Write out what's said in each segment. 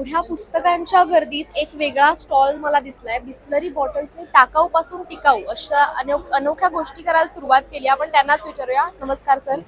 एवढ्या पुस्तकांच्या गर्दीत एक वेगळा स्टॉल मला दिसलाय. बिस्लरी बॉटल्सने टाकाऊ पासून टिकाऊ अशा अनो- अनोख्या गोष्टी करायला सुरुवात केली. आपण त्यांनाच विचारूया. नमस्कार सर.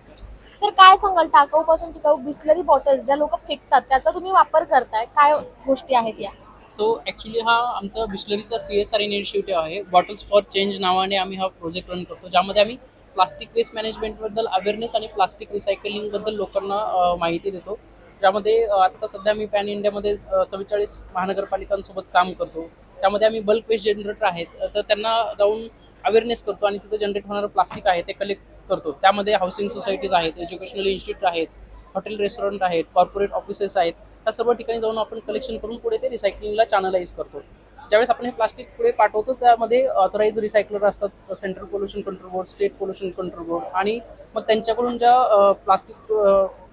सर काय सांगाल? टाकाऊ पासून टिकाऊ बिस्लरी बॉटल्स ज्या लोक फेकतात त्याचा तुम्ही वापर करताय. काय गोष्टी आहेत या? सो ॲक्च्युली हा आमचा बिस्लरीचा सी एस आर इनिशिएटिव्ह आहे. बॉटल्स फॉर चेंज नावाने आम्ही हा प्रोजेक्ट रन करतो ज्यामध्ये आम्ही प्लास्टिक वेस्ट मॅनेजमेंटबद्दल अवेअरनेस आणि प्लास्टिक रिसायकलिंगबद्दल लोकांना माहिती देतो. ज्यामध्ये आत्ता सध्या मी पॅन इंडियामध्ये चव्वेचाळीस महानगरपालिकांसोबत काम करतो. त्यामध्ये आम्ही बल्क वेस्ट जनरेटर आहेत. तर त्यांना जाऊन अवेअरनेस करतो आणि तिथं जनरेट होणारं प्लास्टिक आहे ते कलेक्ट करतो. त्यामध्ये हाऊसिंग सोसायटीज आहेत एज्युकेशनल इन्स्टिट्यूट आहेत हॉटेल रेस्टॉरंट आहेत कॉर्पोरेट ऑफिसेस आहेत. ह्या सर्व ठिकाणी जाऊन आपण कलेक्शन करून पुढे ते रिसायकलिंगला चॅनलाइज करतो. ज्यावेळेस आपण हे प्लास्टिक पुढे पाठवतो त्यामध्ये ऑथराईज रिसायकलर असतात central pollution control board state pollution control board आणि मग त्यांच्याकडून ज्या प्लास्टिक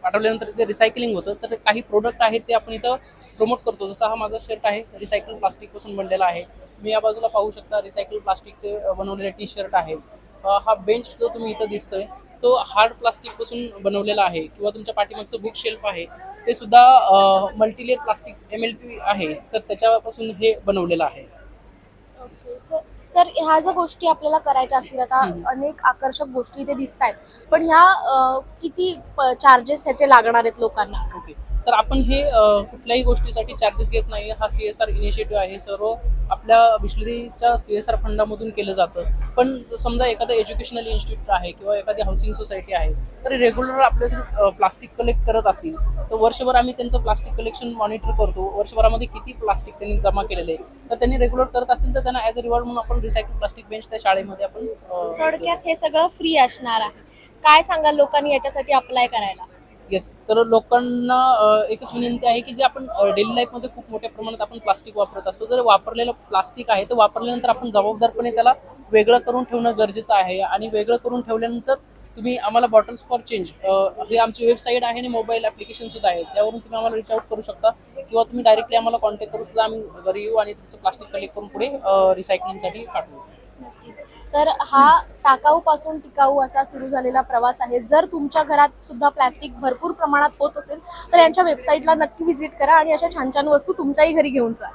पाठवल्यानंतर जे रिसायकलिंग होतं तर काही प्रोडक्ट आहेत ते आपण इथं प्रमोट करतो. जसा हा माझा शर्ट आहे रिसायकल प्लास्टिकपासून बनलेला आहे. मी या बाजूला पाहू शकता रिसायकल प्लास्टिकचे बनवलेले टी शर्ट आहेत हा बेंच जो तुम्ही इथं दिसतोय तो हार्ड प्लास्टिकपासून बनवलेला आहे. किंवा तुमच्या पाठीमागचं बुक शेल्फ आहे ते सुद्धा multilayer plastic M L P आहे. तर त्याच्यापासून हे बनवलेलं आहे. सर- सर ह्या ज्या गोष्टी आपल्याला करायच्या असतील आता. अनेक आकर्षक गोष्टी इथे दिसत आहेत पण ह्या अ, किती चार्जेस ह्याचे लागणार आहेत लोकांना? ओके तर आपण हे कुठल्याही गोष्टीसाठी चार्जेस घेत नाही. हा सी एस आर इनिशिएटिव्ह आहे. सर्व आपल्या बिस्लरीच्या सी एस आर फंडामधून केलं जातं. पण समजा एखादं एज्युकेशनल इन्स्टिट्यूट आहे किंवा एखादी हाऊसिंग सोसायटी आहे तर रेग्युलर आपल्या प्लास्टिक कलेक्ट करत असतील तर वर्षभर आम्ही त्यांचं प्लास्टिक कलेक्शन मॉनिटर करतो. वर्षभरामध्ये किती प्लास्टिक त्यांनी जमा केलेलं आहे. तर त्यांनी रेग्युलर करत असतील तर त्यांना ॲज अ रिवॉर्ड म्हणून आपण रिसायकल प्लास्टिक बेंच त्या शाळेमध्ये आपण थोडक्यात हे सगळं फ्री असणार आहे. काय सांगाल लोकांनी याच्यासाठी अप्लाय करायला? येस तर लोकांना एकच विनंती आहे की जे आपण डेली लाईफमध्ये खूप मोठ्या प्रमाणात आपण प्लास्टिक वापरत असतो. जर वापरलेलं प्लास्टिक आहे तर वापरल्यानंतर आपण जबाबदारपणे त्याला वेगळं करून ठेवणं गरजेचं आहे. आणि वेगळं करून ठेवल्यानंतर तुम्ही आम्हाला बॉटल्स फॉर चेंज हे आमची वेबसाईट आहे आणि मोबाईल ॲप्लिकेशनसुद्धा आहे. त्यावरून तुम्ही आम्हाला रिच आउट करू शकता किंवा तुम्ही डायरेक्टली आम्हाला कॉन्टॅक्ट करू सुद्धा आम्ही घरी येऊ आणि तुमचं प्लास्टिक कलेक्ट करून पुढे रिसायकलिंगसाठी पाठवू. तर हा टाकाऊ पासून टिकाऊ असा सुरू झालेला प्रवास आहे. जर तुमच्या घरात सुद्धा प्लॅस्टिक भरपूर प्रमाणात होत असेल तर यांच्या वेबसाईटला नक्की व्हिजिट करा आणि अशा छान छान वस्तू तुमच्याही घरी घेऊन जा.